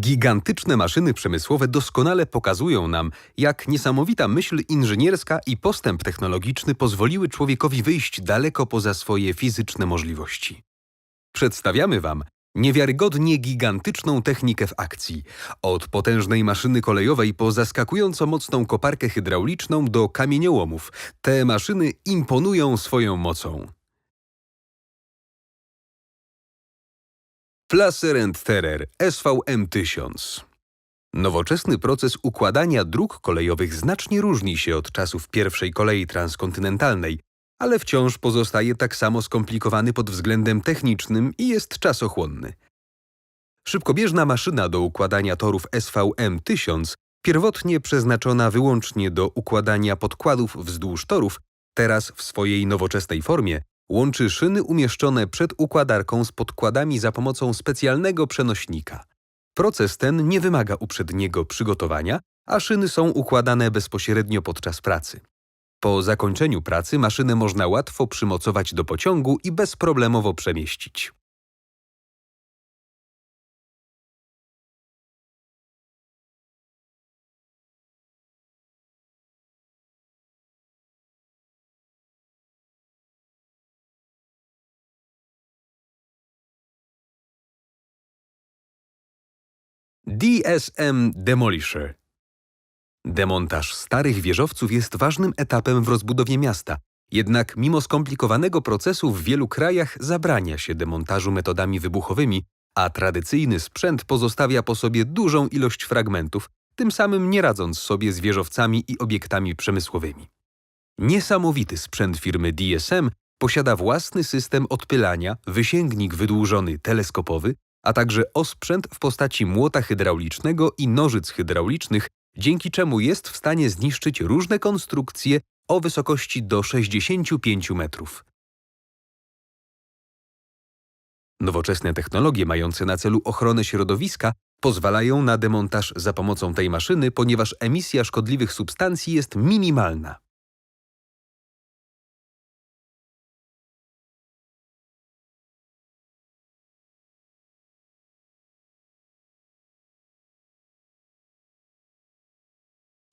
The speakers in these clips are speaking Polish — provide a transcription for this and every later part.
Gigantyczne maszyny przemysłowe doskonale pokazują nam, jak niesamowita myśl inżynierska i postęp technologiczny pozwoliły człowiekowi wyjść daleko poza swoje fizyczne możliwości. Przedstawiamy Wam niewiarygodnie gigantyczną technikę w akcji. Od potężnej maszyny kolejowej po zaskakująco mocną koparkę hydrauliczną do kamieniołomów. Te maszyny imponują swoją mocą. Flasser and Terrer SVM1000 Nowoczesny proces układania dróg kolejowych znacznie różni się od czasów pierwszej kolei transkontynentalnej, ale wciąż pozostaje tak samo skomplikowany pod względem technicznym i jest czasochłonny. Szybkobieżna maszyna do układania torów SVM1000, pierwotnie przeznaczona wyłącznie do układania podkładów wzdłuż torów, teraz w swojej nowoczesnej formie łączy szyny umieszczone przed układarką z podkładami za pomocą specjalnego przenośnika. Proces ten nie wymaga uprzedniego przygotowania, a szyny są układane bezpośrednio podczas pracy. Po zakończeniu pracy maszynę można łatwo przymocować do pociągu i bezproblemowo przemieścić. DSM Demolisher Demontaż starych wieżowców jest ważnym etapem w rozbudowie miasta, jednak mimo skomplikowanego procesu w wielu krajach zabrania się demontażu metodami wybuchowymi, a tradycyjny sprzęt pozostawia po sobie dużą ilość fragmentów, tym samym nie radząc sobie z wieżowcami i obiektami przemysłowymi. Niesamowity sprzęt firmy DSM posiada własny system odpylania, wysięgnik wydłużony teleskopowy, a także osprzęt w postaci młota hydraulicznego i nożyc hydraulicznych, dzięki czemu jest w stanie zniszczyć różne konstrukcje o wysokości do 65 metrów. Nowoczesne technologie mające na celu ochronę środowiska pozwalają na demontaż za pomocą tej maszyny, ponieważ emisja szkodliwych substancji jest minimalna.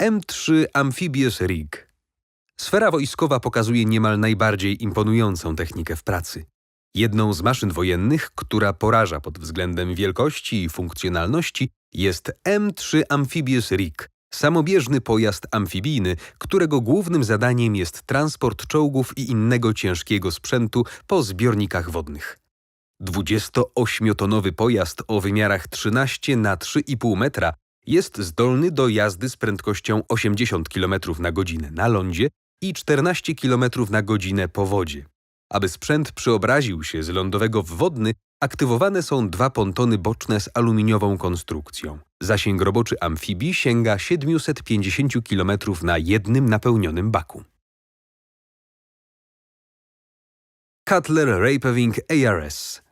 M3 Amphibious Rig Sfera wojskowa pokazuje niemal najbardziej imponującą technikę w pracy. Jedną z maszyn wojennych, która poraża pod względem wielkości i funkcjonalności, jest M3 Amphibious Rig, samobieżny pojazd amfibijny, którego głównym zadaniem jest transport czołgów i innego ciężkiego sprzętu po zbiornikach wodnych. 28-tonowy pojazd o wymiarach 13 na 3,5 metra jest zdolny do jazdy z prędkością 80 km na godzinę na lądzie i 14 km na godzinę po wodzie. Aby sprzęt przeobraził się z lądowego w wodny, aktywowane są dwa pontony boczne z aluminiową konstrukcją. Zasięg roboczy amfibii sięga 750 km na jednym napełnionym baku. Cutler Rapaving ARS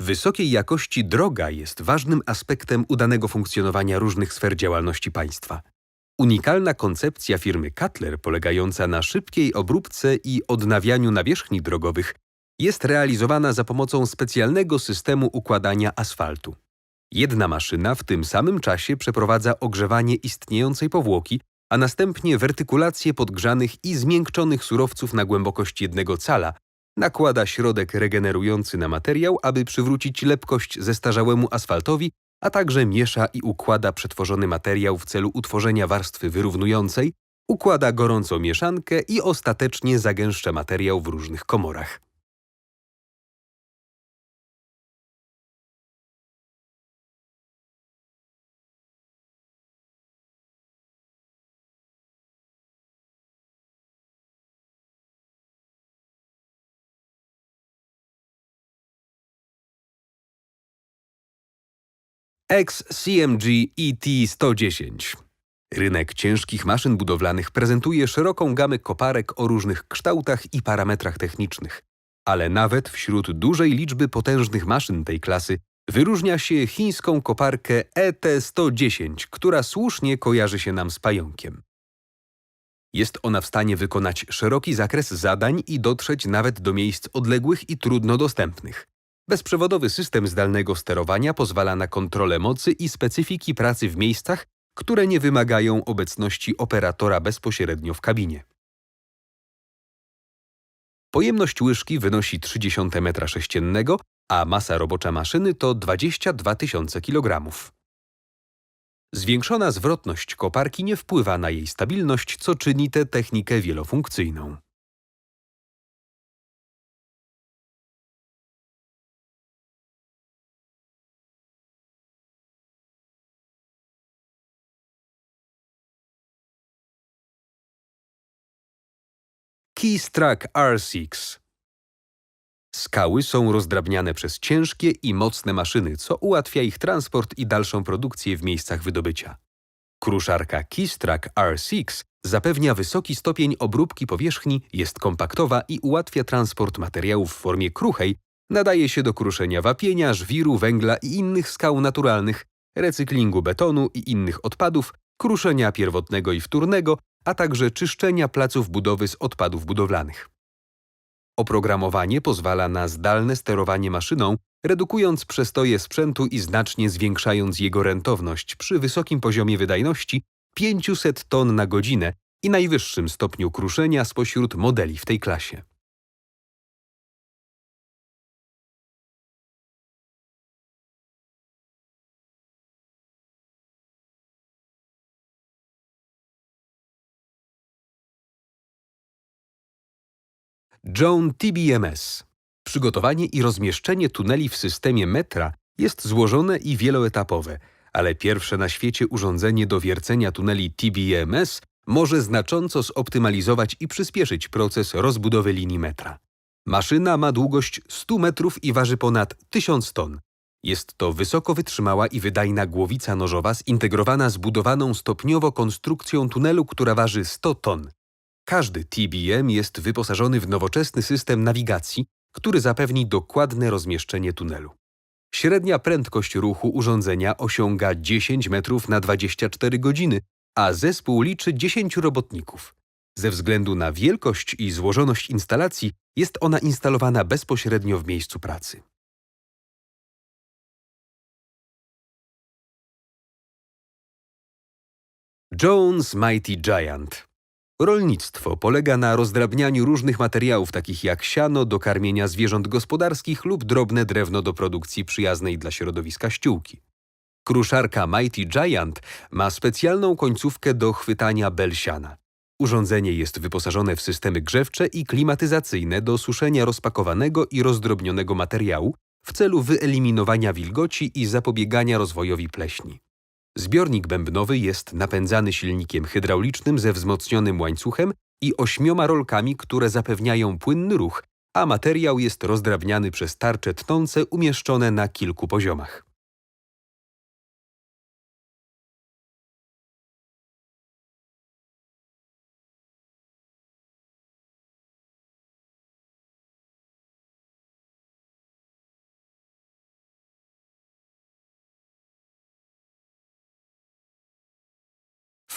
Wysokiej jakości droga jest ważnym aspektem udanego funkcjonowania różnych sfer działalności państwa. Unikalna koncepcja firmy Cutler, polegająca na szybkiej obróbce i odnawianiu nawierzchni drogowych, jest realizowana za pomocą specjalnego systemu układania asfaltu. Jedna maszyna w tym samym czasie przeprowadza ogrzewanie istniejącej powłoki, a następnie wertykulację podgrzanych i zmiękczonych surowców na głębokość jednego cala, nakłada środek regenerujący na materiał, aby przywrócić lepkość zestarzałemu asfaltowi, a także miesza i układa przetworzony materiał w celu utworzenia warstwy wyrównującej, układa gorącą mieszankę i ostatecznie zagęszcza materiał w różnych komorach. XCMG ET110. Rynek ciężkich maszyn budowlanych prezentuje szeroką gamę koparek o różnych kształtach i parametrach technicznych. Ale nawet wśród dużej liczby potężnych maszyn tej klasy wyróżnia się chińską koparkę ET110, która słusznie kojarzy się nam z pająkiem. Jest ona w stanie wykonać szeroki zakres zadań i dotrzeć nawet do miejsc odległych i trudno dostępnych. Bezprzewodowy system zdalnego sterowania pozwala na kontrolę mocy i specyfiki pracy w miejscach, które nie wymagają obecności operatora bezpośrednio w kabinie. Pojemność łyżki wynosi 0,3 m3, a masa robocza maszyny to 22 tysiące kg. Zwiększona zwrotność koparki nie wpływa na jej stabilność, co czyni tę technikę wielofunkcyjną. Keystrack R6 Skały są rozdrabniane przez ciężkie i mocne maszyny, co ułatwia ich transport i dalszą produkcję w miejscach wydobycia. Kruszarka Keystrack R6 zapewnia wysoki stopień obróbki powierzchni, jest kompaktowa i ułatwia transport materiałów w formie kruchej, nadaje się do kruszenia wapienia, żwiru, węgla i innych skał naturalnych, recyklingu betonu i innych odpadów, kruszenia pierwotnego i wtórnego, a także czyszczenia placów budowy z odpadów budowlanych. Oprogramowanie pozwala na zdalne sterowanie maszyną, redukując przestoje sprzętu i znacznie zwiększając jego rentowność przy wysokim poziomie wydajności 500 ton na godzinę i najwyższym stopniu kruszenia spośród modeli w tej klasie. Joan TBMS. Przygotowanie i rozmieszczenie tuneli w systemie metra jest złożone i wieloetapowe, ale pierwsze na świecie urządzenie do wiercenia tuneli TBMS może znacząco zoptymalizować i przyspieszyć proces rozbudowy linii metra. Maszyna ma długość 100 metrów i waży ponad 1000 ton. Jest to wysoko wytrzymała i wydajna głowica nożowa zintegrowana z budowaną stopniowo konstrukcją tunelu, która waży 100 ton. Każdy TBM jest wyposażony w nowoczesny system nawigacji, który zapewni dokładne rozmieszczenie tunelu. Średnia prędkość ruchu urządzenia osiąga 10 metrów na 24 godziny, a zespół liczy 10 robotników. Ze względu na wielkość i złożoność instalacji jest ona instalowana bezpośrednio w miejscu pracy. Jones Mighty Giant Rolnictwo polega na rozdrabnianiu różnych materiałów, takich jak siano do karmienia zwierząt gospodarskich lub drobne drewno do produkcji przyjaznej dla środowiska ściółki. Kruszarka Mighty Giant ma specjalną końcówkę do chwytania bel siana. Urządzenie jest wyposażone w systemy grzewcze i klimatyzacyjne do suszenia rozpakowanego i rozdrobnionego materiału w celu wyeliminowania wilgoci i zapobiegania rozwojowi pleśni. Zbiornik bębnowy jest napędzany silnikiem hydraulicznym ze wzmocnionym łańcuchem i ośmioma rolkami, które zapewniają płynny ruch, a materiał jest rozdrabniany przez tarcze tnące umieszczone na kilku poziomach.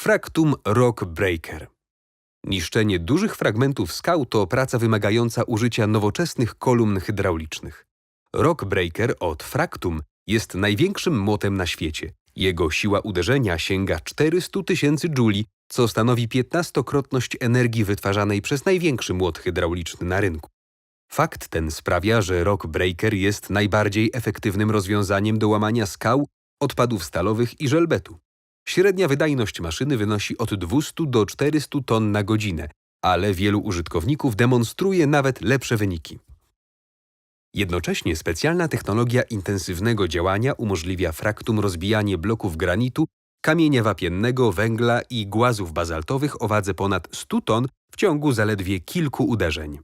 Fractum Rock Breaker Niszczenie dużych fragmentów skał to praca wymagająca użycia nowoczesnych kolumn hydraulicznych. Rock Breaker od Fractum jest największym młotem na świecie. Jego siła uderzenia sięga 400 tysięcy jouli, co stanowi 15-krotność energii wytwarzanej przez największy młot hydrauliczny na rynku. Fakt ten sprawia, że Rock Breaker jest najbardziej efektywnym rozwiązaniem do łamania skał, odpadów stalowych i żelbetu. Średnia wydajność maszyny wynosi od 200 do 400 ton na godzinę, ale wielu użytkowników demonstruje nawet lepsze wyniki. Jednocześnie specjalna technologia intensywnego działania umożliwia fraktum rozbijanie bloków granitu, kamienia wapiennego, węgla i głazów bazaltowych o wadze ponad 100 ton w ciągu zaledwie kilku uderzeń.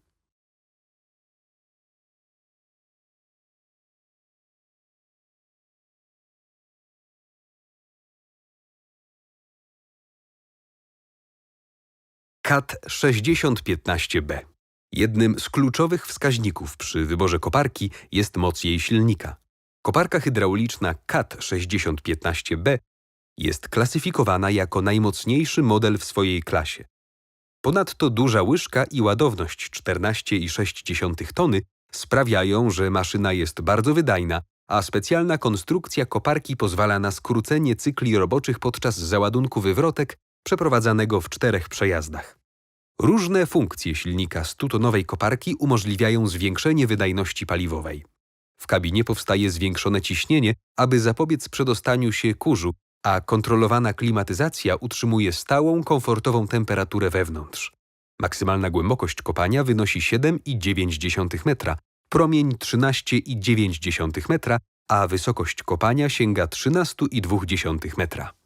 CAT 6015B. Jednym z kluczowych wskaźników przy wyborze koparki jest moc jej silnika. Koparka hydrauliczna CAT 6015B jest klasyfikowana jako najmocniejszy model w swojej klasie. Ponadto duża łyżka i ładowność 14,6 tony Sprawiają, że maszyna jest bardzo wydajna, a specjalna konstrukcja koparki pozwala na skrócenie cykli roboczych podczas załadunku wywrotek przeprowadzanego w czterech przejazdach. Różne funkcje silnika 100-tonowej koparki umożliwiają zwiększenie wydajności paliwowej. W kabinie powstaje zwiększone ciśnienie, aby zapobiec przedostaniu się kurzu, a kontrolowana klimatyzacja utrzymuje stałą, komfortową temperaturę wewnątrz. Maksymalna głębokość kopania wynosi 7,9 metra, promień 13,9 metra, a wysokość kopania sięga 13,2 metra.